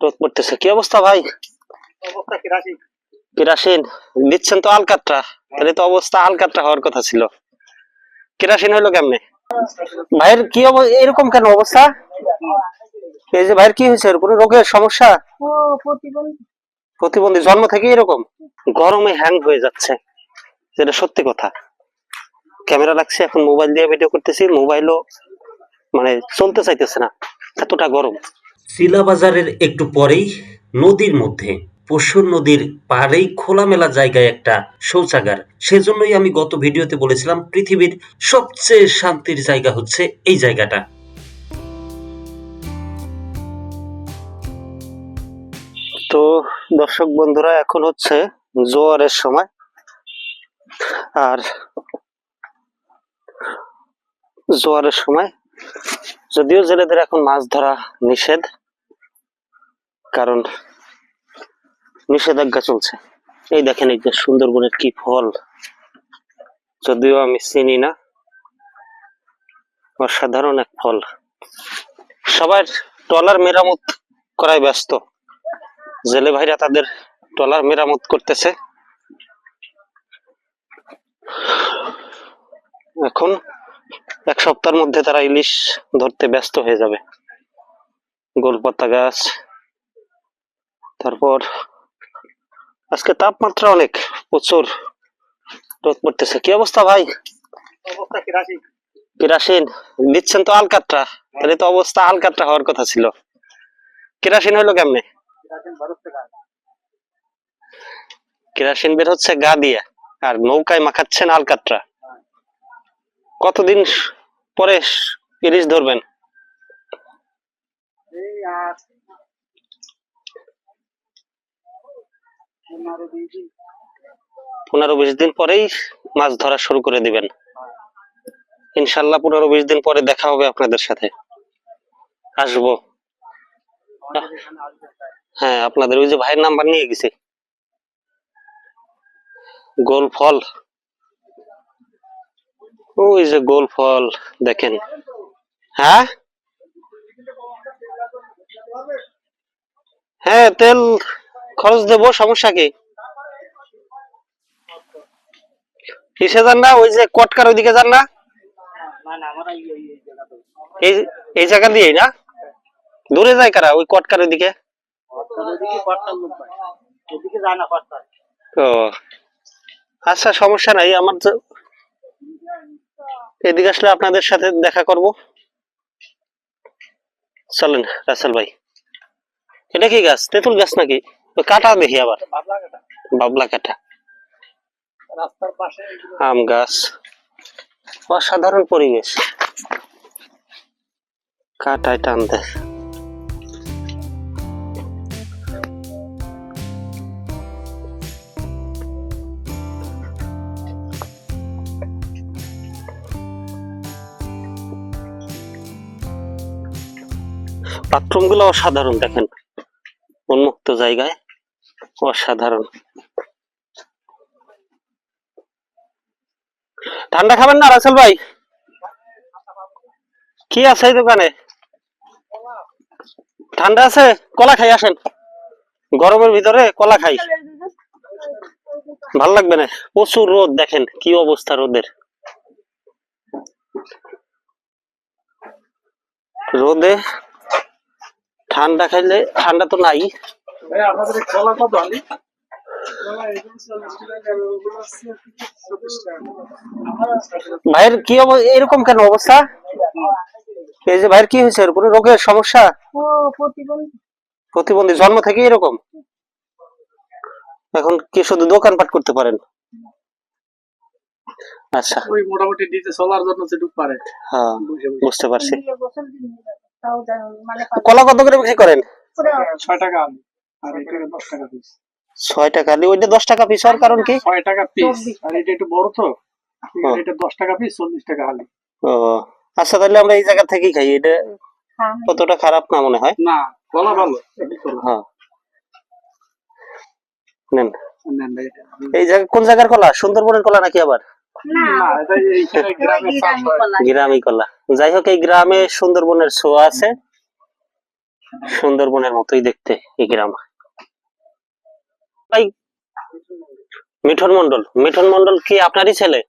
রোদ পড়তেছে। কি অবস্থা ভাই? অবস্থা কিরাসিন। কেরাসিন? দিচ্ছেন তো আলকাট্রা। তাহলে তো অবস্থা আলকাট্রা হওয়ার কথা ছিল। কেরাসিন হইল কেমনে? ভাইয়ের কি এরকম কেন অবস্থা? এই যে ভাইয়ের কি হয়েছে? কোনো রোগের সমস্যা? প্রতিবন্ধী। প্রতিবন্ধী জন্ম থেকে এরকম? গরমে হ্যাং হয়ে যাচ্ছে। যেটা সত্যি কথা। ক্যামেরা লাগছে এখন মোবাইল দিয়ে ভিডিও করতেছি। মোবাইলও মানে চলতে চাইতেছে না। এতটা গরম। শিলা বাজারের একটু পরেই নদীর মধ্যে, পশুর নদীর পাড়েই খোলামেলা জায়গায় একটা শৌচাগার। সেজন্যই আমি গত ভিডিওতে বলেছিলাম, পৃথিবীর সবচেয়ে শান্তির জায়গা হচ্ছে এই জায়গাটা। তো দর্শক বন্ধুরা, এখন হচ্ছে জোয়ারের সময়। আর জোয়ারের সময় যদিও জেলেদের এখন মাছ ধরা নিষেধ, কারণ নিষেধাজ্ঞা চলছে। এই দেখেন এই যে সুন্দরবনের কি ফল। যদিও আমি চিনি না, অসাধারণ এক ফল। সবার ট্রলার মেরামত করায় ব্যস্ত। জেলে ভাইরা তাদের ট্রলার মেরামত করতেছে। এখন এক সপ্তাহের মধ্যে তারা ইলিশ ধরতে ব্যস্ত হয়ে যাবে। গোলপাতা গাছ তারপর আজকে তাপমাত্রা অনেক প্রচুর রোদ পড়তেছে। কি অবস্থা ভাই? কেরাসিন। দিচ্ছেন তো আলকাট্রা। তাহলে তো অবস্থা আলকাট্রা হওয়ার কথা ছিল। কেরাসিন হইল কেমনে। কেরাসিন বের হচ্ছে গা দিয়ে। আর নৌকায় মাখাচ্ছেন আলকাট্রা। কতদিন পরে ইলিশ ধরবেন? পনেরো বিশ দিন। পরেই মাছ ধরা শুরু করে দিবেন। ইনশাল্লাহ পনেরো বিশ দিন পরে দেখা হবে আপনাদের সাথে। আসব। হ্যাঁ আপনাদের ওই যে ভাইয়ের নাম্বার নিয়ে গেছি। গোল ফল। যে গোল ফল, দেখেন। হ্যাঁ? হ্যাঁ তেল খরচ সমস্যা কি? কিসে যান না, ওই যে কটকার ওইদিকে যান না? এই এই জায়গা দিয়েই না? দূরে যায় কারা, ওই কটকার ওইদিকে? আচ্ছা সমস্যা নাই, আমার তো এদিকে আসলে আপনাদের সাথে দেখা করব। চলেন, রাসেল ভাই। এটা কি গাছ? তেঁতুল গাছ নাকি? কাটা দেখি আবার। বাবলা কাটা। আম গাছ। অসাধারণ পরিবেশ। কাটায় টান দেয়। বাথরুমগুলো অসাধারণ, দেখেন। উন্মুক্ত জায়গায়, অসাধারণ। ঠান্ডা খাবেন না, রাসেল ভাই? কি আছে দোকানে? ঠান্ডা আছে? কলা খাই, আসেন। গরমের ভিতরে কলা খাই। ভালো লাগবে না? প্রচুর রোদ, দেখেন কি অবস্থা রোদের। রোদে ঠান্ডা খাইলে ঠান্ডা তো নাই। ভাইয়ের কি এরকম কেন অবস্থা? এই যে ভাইয়ের কি হয়েছে? কোনো রোগের সমস্যা? প্রতিবন্ধী। প্রতিবন্ধী জন্ম থেকে এরকম? এখন কি শুধু দোকানপাট করতে পারেন? আচ্ছা। ওই মোটামুটি নিচে চলার জন্য যেটুকু পারে। হ্যাঁ বুঝে বুঝে। বুঝতে পারছি মানে কলা কত করে বিক্রি করেন? ছয় টাকা আলু। আর এটা দশ টাকা পিস ছয় টাকা দিয়ে ওইটা দশ টাকা পিস হওয়ার কারণ কি? ছয় টাকা পিস আর এটা একটু বড় তো। এটা দশ টাকা পিস চল্লিশ টাকা আলু। ও আচ্ছা তাহলে আমরা এই জায়গা থেকেই খাই। এটা কতটা খারাপ না মনে হয়? না কলা ভালো হ্যাঁ। নেন। এই জায়গা কোন জায়গার কলা? সুন্দরবনের কলা নাকি আবার? না গ্রামে হয়। কলা। যাই হোক এই গ্রামে সুন্দরবনের ছোঁয়া আছে। সুন্দরবনের মতোই দেখতে এই গ্রাম। ভাই মিঠন মন্ডল মিঠন মন্ডল কি আপনারই ছেলে?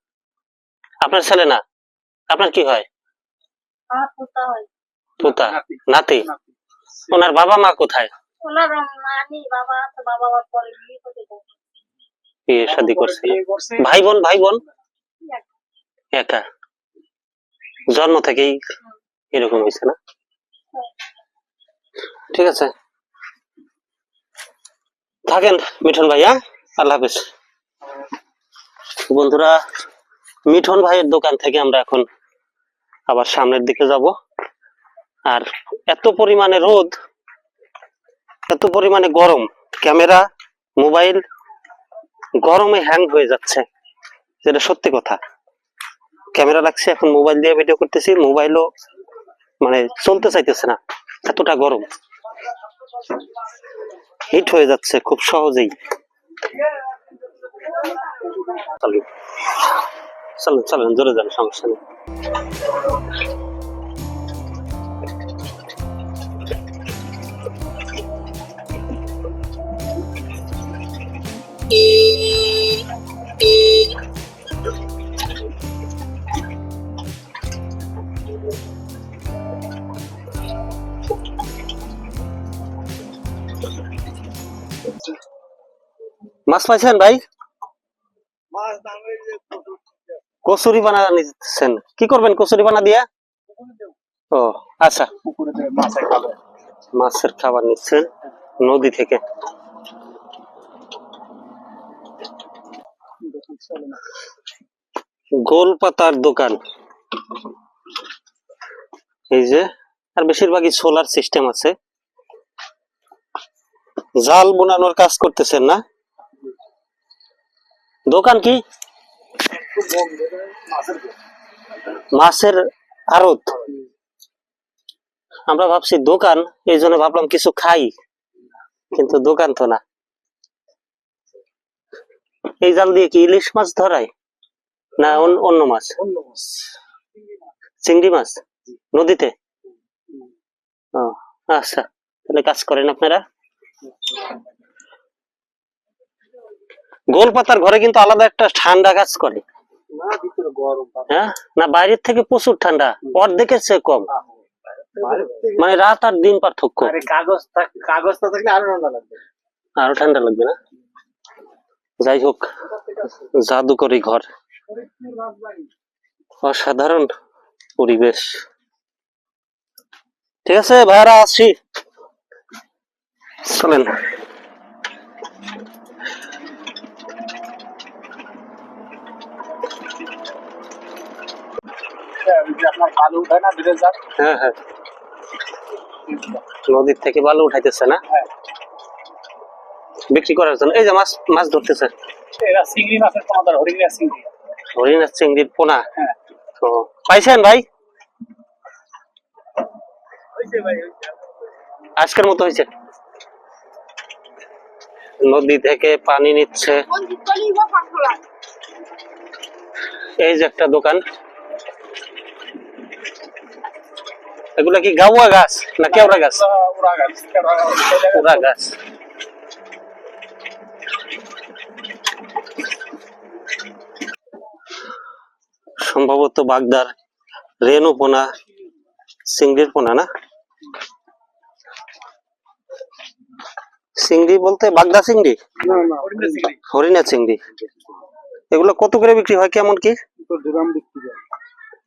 আপনার ছেলে না? আপনার কি হয়? পুতা নাতি? ওনার বাবা মা কোথায়? ওনার বাবা তো বাবা পরে বিয়ে করে বিয়ে শাদি করছে ভাই বোন ভাই বোন? একা? জন্ম থেকেই এরকম হয়েছে না? ঠিক আছে। থাকেন মিঠন ভাই হ্যাঁ আল্লাহ হাফেজ। বন্ধুরা, মিঠন ভাইয়ের দোকান থেকে আমরা এখন আবার সামনের দিকে যাব। আর এত পরিমাণে রোদ, এত পরিমাণে গরম, ক্যামেরা, মোবাইল গরমে হ্যাং হয়ে যাচ্ছে। যেটা সত্যি কথা। ক্যামেরা লাগছে, এখন মোবাইল দিয়ে ভিডিও করতেছি, মোবাইলও মানে চলতে চাইতেছে না, এতটা গরম। হিট হয়ে যাচ্ছে খুব সহজেই। চলুন চলুন চলুন জোরে যান, সমস্যা নেই। মাছ পাইছেন ভাই? কচুরি বানা নিচ্ছেন কি করবেন কচুরি বানা দিয়া? ও আচ্ছা। মাছের খাবার। নিচ্ছেন নদী থেকে। গোল পাতার দোকান। এই যে আর বেশিরভাগই সোলার সিস্টেম আছে। জাল বোনানোর কাজ করতেছেন না? দোকান কি? মাছের। আড়ত। আমরা ভাবছি দোকান, এই জন্য ভাবলাম কিছু খাই, কিন্তু দোকান তো না। এই জাল দিয়ে কি ইলিশ মাছ ধরায়, না অন- অন্য মাছ? চিংড়ি মাছ? নদীতে? আচ্ছা তাহলে কাজ করেন আপনারা। গোল পাতার ঘরে কিন্তু আলাদা একটা ঠান্ডা কাজ করে। হ্যাঁ? না বাইরের থেকে প্রচুর ঠান্ডা। অর্ধেকের চেয়ে কম। মানে রাত আর দিন পার্থক্য। আরে কাগজ থাক- থাকলে আরও ঠান্ডা লাগবে। আরও ঠান্ডা লাগবে না? যাই হোক জাদুকরি ঘর। অসাধারণ পরিবেশ। ঠিক আছে ভাইরা আসছি। চলেন হ্যাঁ, ওই যে আপনার বালু উঠায় না ধীরে হ্যাঁ হ্যাঁ। নদীর থেকে বালু উঠাইতেছে না? হ্যাঁ। বিক্রি করার জন্য। এই যে মাছ মাছ ধরতেছে। এরা চিংড়ি মাছের তোমাদের হরিণা চিংড়ি। হরিণ চিংড়ির পোনা? হ্যাঁ। ও পাইছেন ভাই? আজকের মতো হয়েছে নদী থেকে পানি নিচ্ছে। এই যে একটা দোকান। এগুলা কি গাওয়া গাছ না কেওড়া গাছ? উড়া গাছ সম্ভবত বাগদার রেনু পোনা চিংড়ির পোনা না? চিংড়ি বলতে বাগদা চিংড়ি? হরিণা চিংড়ি। এগুলো কত করে বিক্রি হয় কেমন কি?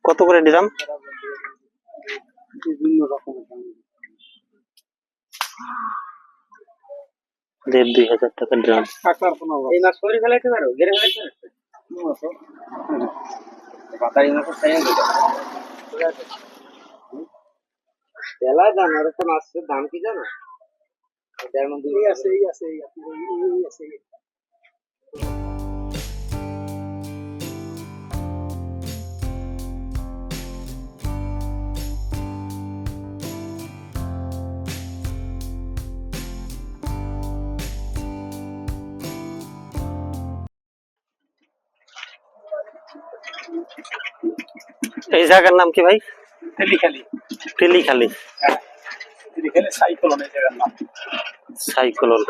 কত করে ডিরাম? বিভিন্ন রকমের দাম। দেড় দুই হাজার টাকা ড্রাম কোনো এই মাছ করে ফেলাইতে পারো? গেড়ে ফেলাইতে পারো? নেই অত। পাতারি মাছ খাইয়া গেল তেলা দাম আর মাছের দাম কি জানো? মধ্যে এই আছে এই আছে এই আছে এই আছে। এই। এই জায়গার নাম কি ভাই? তেলিখালি। তেলিখালি। টেলিখালি সাইকেল অনেক জায়গার নাম। সাইক্লোন।